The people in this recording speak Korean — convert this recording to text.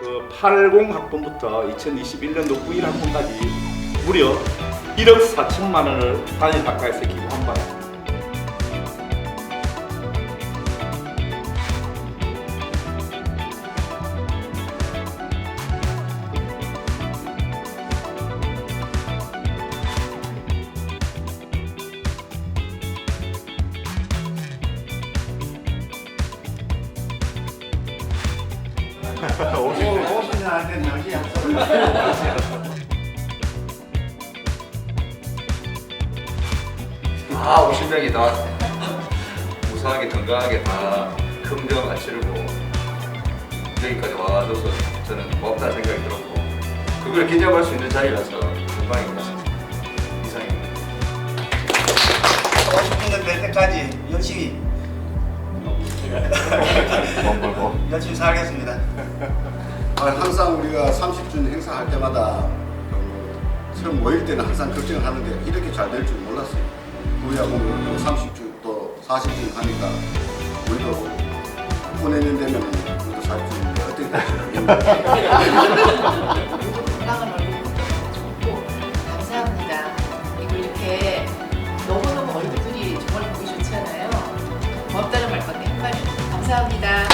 80 학번부터 2021년도 91 학번까지 무려 1억 4천만 원을 단일 학과에서 기부한 바 있습니다. 50년 안 된 당시 약속. 다 50명이 다 무사하게 건강하게 다 금전 안 치르고 여기까지 와줘서 저는 고맙다 생각이 들었고 그걸 기념할 수 있는 자리라서 것 같습니다. 이상입니다. 50년 될 때까지 열심히 열심히 살겠습니다. 항상 우리가 30주년 행사할 때마다 처음 모일 때는 항상 걱정을 하는데 이렇게 잘 될 줄 몰랐어요. 우리하고 뭐 30주 또 40주년 하니까 우리도 보내는 데면 우리도 잘 주는데 어떻게 될지 건강한 얼굴 좋고 감사합니다. 그리고 이렇게 너무너무 얼굴들이 정말 보기 좋잖아요. 고맙다는 말밖에 한 말이 감사합니다.